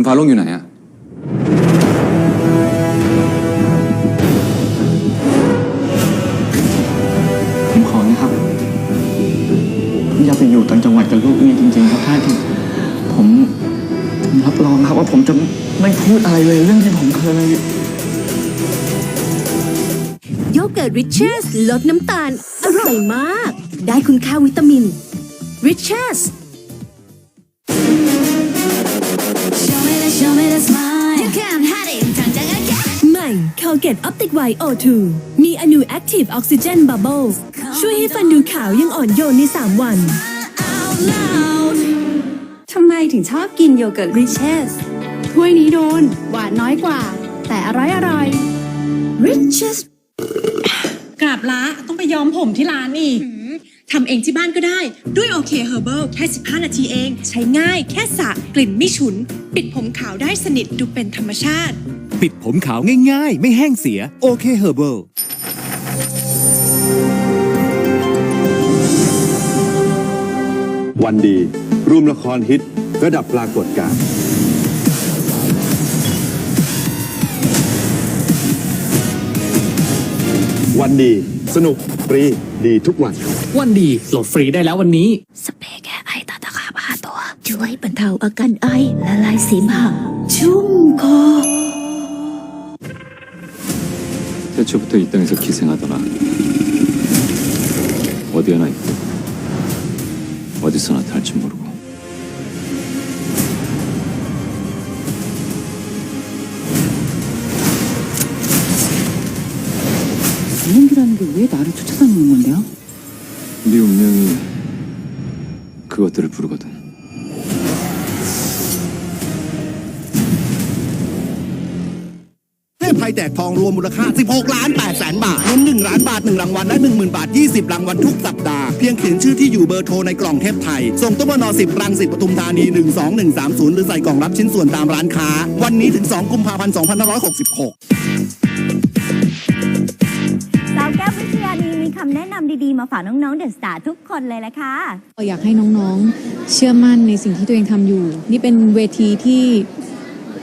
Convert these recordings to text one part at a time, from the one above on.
คุณฟ้าลงอยู่ไหนอะผมขอนะครับ อย่าไปอยู่ต่างจังหวัดกับลูกนี่จริงๆครับท่านผมผมรับรองครับว่าผมจะไม่พูดอะไรเลยเรื่องที่ผมเคยโยเกิร์ตริชเชสลดน้ำตาล อร่อยมาก ได้คุณค่าวิตามินริชเชส Show me the smile You can hide it ทางจังกใหม่ Colgate Optic White O2 มีอนู Active Oxygen Bubbles ช่วยให้ฟันดูขาวยังอ่อนโยนใน 3 วันทำไมถึงชอบกินโยเกิร์ตริชเชสถ้วยนี้โดน หวานน้อยกว่า แต่อร่อยอร่อย ริชเชสกลับละต้องไปย้อมผมที่ร้านอีก ทำเองที่บ้านก็ได้ ด้วยโอเคเฮอร์เบิลแค่ 15 นาทีเอง ใช้ง่ายแค่สระกลิ่นไม่ฉุน ปิดผมขาวได้สนิทดูเป็นธรรมชาติ ปิดผมขาวง่ายๆ ไม่แห้งเสียโอเคเฮอร์เบิลวันดีรวมละครฮิตระดับปรากฏการณ์วันดี สนุกฟรีดีทุกวัน วันดีโหลดฟรีได้แล้ววันนี้ สเปรย์แก้ไอตาตะขาบห้าตัว ช่วยบรรเทาอาการไอและลายเสมหะชุ่มคอ 태초부터 이 땅에서 기생하더라. 어디 하나 있고 어디서 나타날지 모르고. 비행기라는 게 왜 나를 쫓아다니는 건데요? 네 운명이 그것들을 부르거든. เทพไทยแจกทองรวมมูลค่า 16 ล้าน8แสนบาทเงิน1ล้านบาท 1 รางวัล และ 10,000 บาท 20 รางวัลทุกสัปดาห์ เพียงเขียนชื่อที่อยู่เบอร์โทรในกล่องเทพไทย ส่งตู้มน10 รังสิตปทุมธานี 12130 หรือใส่กล่องรับชิ้นส่วนตามร้านค้า วันนี้ถึง 2 กุมภาพันธ์ 2566 สาวแก้ววิทยานีมี คำแนะนำดีๆ มาฝากน้องๆเดอะสตาร์ทุกคนเลยละค่ะ อยากให้น้องๆ เชื่อมั่นในสิ่งที่ตัวเองทำอยู่ นี่เป็นเวทีที่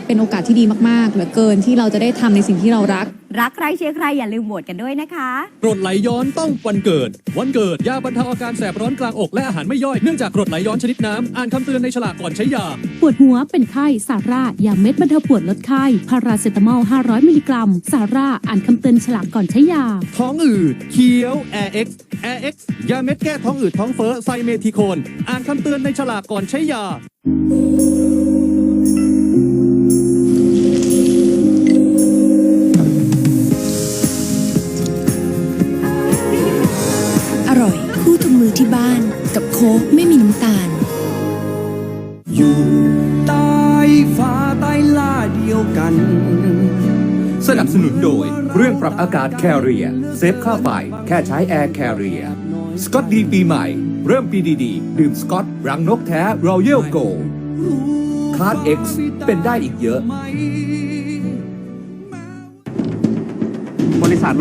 เป็นโอกาสที่ดีมากๆ เหลือเกินที่เราจะได้ทำในสิ่งที่เรารัก รักใครเชียร์ใครอย่าลืมโหวตกันด้วยนะคะกรดไหลย้อนต้องวันเกิด วันเกิดยาบรรเทาอาการแสบร้อนกลางอกและอาหารไม่ย่อยเนื่องจากกรดไหลย้อนชนิดน้ำอ่านคำเตือนในฉลากก่อนใช้ยา ปวดหัวเป็นไข้ซาร่ายาเม็ดบรรเทาปวดลดไข้พาราเซตามอล 500 มิลลิกรัมซาร่าอ่านคำเตือนฉลากก่อนใช้ยา ท้องอืดเคี้ยว Air X Air X ยาเม็ดแก้ท้องอืดท้องเฟ้อไซเมทิโคน อ่านคำเตือนในฉลากก่อนใช้ยาอ ร่อยคู่ทุกมือที่บ้าน กับโค้กไม่มีน้ำตาล อยู่ใต้ฟ้าใต้ล่าเดียวกัน สนับสนุนโดยเครื่องปรับอากาศแคเรียเซฟค่าไฟแค่ใช้แอร์แคเรียสกอตดีปีใหม่ เริ่มปีดีๆ ดื่มสกอตรังนกแท้รอยัลโกคาร์ดเอ็กซ์เป็นได้อีกเยอะ บริษัท